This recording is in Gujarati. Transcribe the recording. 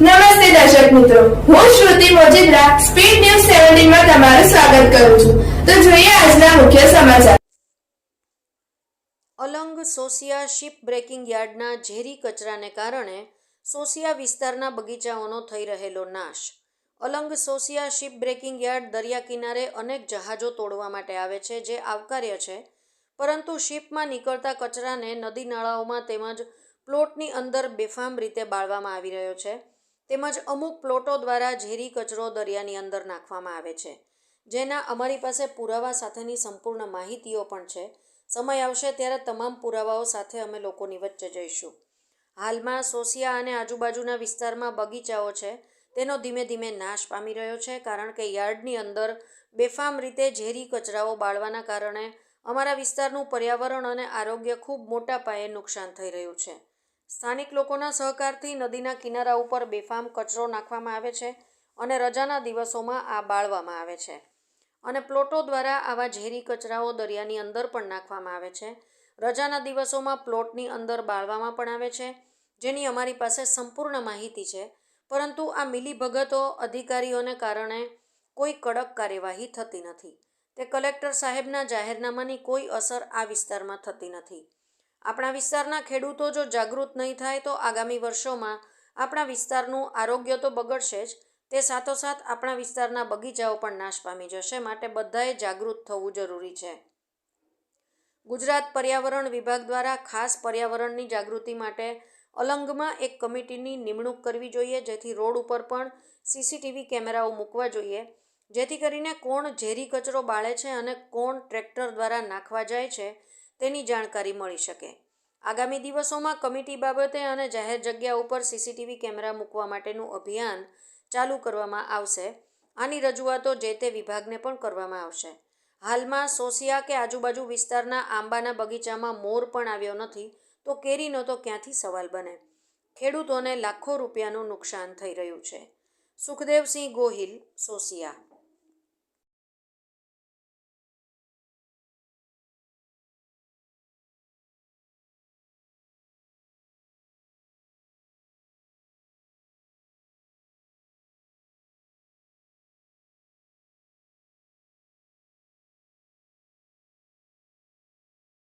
નમસ્તે દર્શક મિત્રો. હું શ્રુતિ મોજીદ્રા સ્પીડ ન્યૂઝ સેવન્ટીનમાં તમારું સ્વાગત કરું છું. તો જોઈએ આજના મુખ્ય સમાચાર. અલંગ સોસિયા શિપ બ્રેકિંગ યાર્ડના ઝેરી કચરાને કારણે સોસિયા વિસ્તારના બગીચાઓનો થઈ રહેલો નાશ. Alang Sosiya ship breaking yard દરિયા કિનારે અનેક જહાજો તોડવા માટે આવે છે, જે આવકાર્ય છે. પરંતુ શિપમાં નીકળતા કચરાને નદી નાળાઓમાં તેમજ પ્લોટની અંદર બેફામ રીતે બાળવામાં આવી રહ્યો છે. તેમજ અમુક પ્લોટો દ્વારા ઝેરી કચરો દરિયાની અંદર નાખવામાં આવે છે. જેના અમારી પાસે પુરાવા સાથેની સંપૂર્ણ માહિતીઓ પણ છે. સમય આવશે ત્યારે તમામ પુરાવાઓ સાથે અમે લોકોની વચ્ચે જઈશું. હાલમાં સોસિયા અને આજુબાજુના વિસ્તારમાં બગીચાઓ છે. તેનો ધીમે ધીમે નાશ પામી રહ્યો છે કારણ કે યાર્ડની અંદર બેફામ રીતે ઝેરી કચરાઓ બાળવાના કારણે અમારા વિસ્તારનું પર્યાવરણ અને આરોગ્ય ખૂબ મોટા પાયે નુકસાન થઈ રહ્યું છે. સ્થાનિક લોકોના સહકારથી નદીના કિનારા ઉપર બેફામ કચરો નાખવામાં આવે છે અને રજાના દિવસોમાં આ બાળવામાં આવે છે. અને પ્લોટો દ્વારા આવા ઝેરી કચરાઓ દરિયાની અંદર પણ નાખવામાં આવે છે. રજાના દિવસોમાં પ્લોટની અંદર બાળવામાં પણ આવે છે, જેની અમારી પાસે સંપૂર્ણ માહિતી છે. પરંતુ આ મિલીભગતો અધિકારીઓને કારણે કોઈ કડક કાર્યવાહી થતી નથી. તે કલેક્ટર સાહેબના જાહેરનામાની કોઈ અસર આ વિસ્તારમાં થતી નથી. આપણા વિસ્તારના ખેડૂતો જો જાગૃત નહીં થાય તો આગામી વર્ષોમાં આપણા વિસ્તારનું આરોગ્ય તો બગડશે જ. તે સાથોસાથ આપણા વિસ્તારના બગીચાઓ પણ નાશ પામી જશે માટે બધાએ જાગૃત થવું જરૂરી છે. ગુજરાત પર્યાવરણ વિભાગ દ્વારા ખાસ પર્યાવરણની જાગૃતિ માટે અલંગમાં એક કમિટીની નિમણૂક કરવી જોઈએ. જેથી રોડ ઉપર પણ સીસીટીવી કેમેરાઓ મૂકવા જોઈએ. જેથી કરીને કોણ ઝેરી કચરો બાળે છે અને કોણ ટ્રેક્ટર દ્વારા નાખવા જાય છે. તેની જાણકારી મળી શકે. આગામી દિવસોમાં કમિટી બાબતે અને જાહેર જગ્યા ઉપર સીસીટીવી કેમેરા મૂકવા માટેનું અભિયાન ચાલુ કરવામાં આવશે. આની રજૂઆતો જે તે વિભાગને પણ કરવામાં આવશે. હાલમાં સોસિયા કે આજુબાજુ વિસ્તારના આંબાના બગીચામાં મોર પણ આવ્યો નથી તો કેરીનો તો ક્યાંથી સવાલ બને? ખેડૂતોને લાખો રૂપિયાનું નુકસાન થઈ રહ્યું છે. સુખદેવસિંહ ગોહિલ, સોસિયા.